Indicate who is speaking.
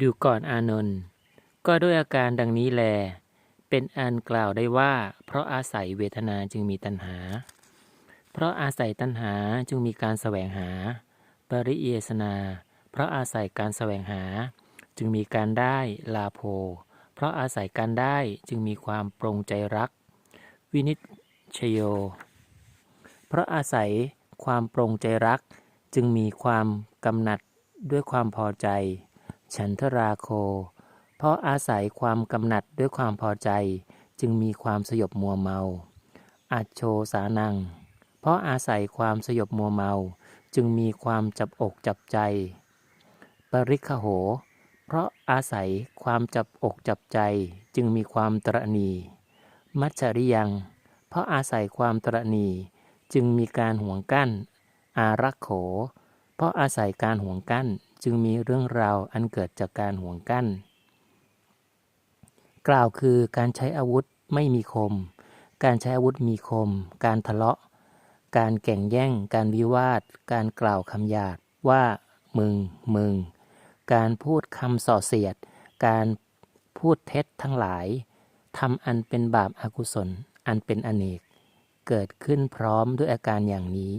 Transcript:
Speaker 1: ดูก่อนอานนท์ก็ด้วยอาการดังนี้แล เป็นอันกล่าวได้ว่า เพราะอาศัยเวทนาจึงมีตัณหา เพราะอาศัยตัณหาจึงมีการแสวงหา ปริเยสนา เพราะอาศัยการแสวงหา จึงมีการได้ลาโภ เพราะอาศัยการได้จึงมีความปรงใจรัก วินิจชโย เพราะอาศัยความปรงใจรัก จึงมีความกำหนัดด้วยความพอใจ ฉันทราโค เพราะอาศัยความกำหนัดด้วยความพอใจจึงมีความสยบมัวเมา อัจโชสานัง เพราะอาศัยความสยบมัวเมา จึงมีความจับอกจับใจ ปริคโห เพราะอาศัยความจับอกจับใจจึงมีความตระหนีมัจจริยัง เพราะอาศัยความตระหนีจึงมีการห่วงกั้น อารักโข เพราะอาศัยการห่วงกั้น จึงมีเรื่องราวอันเกิดจากการห่วงกั้น กล่าวคือการใช้อาวุธไม่มีคม การใช้อาวุธมีคม การทะเลาะ การแก่งแย่ง การวิวาท การกล่าวคำหยาดว่า มึง มึง การพูดคำส่อเสียด การพูดเท็จทั้งหลายทำอันเป็นบาปอากุศล อันเป็นอเนก เกิดขึ้นพร้อมด้วยอาการอย่างนี้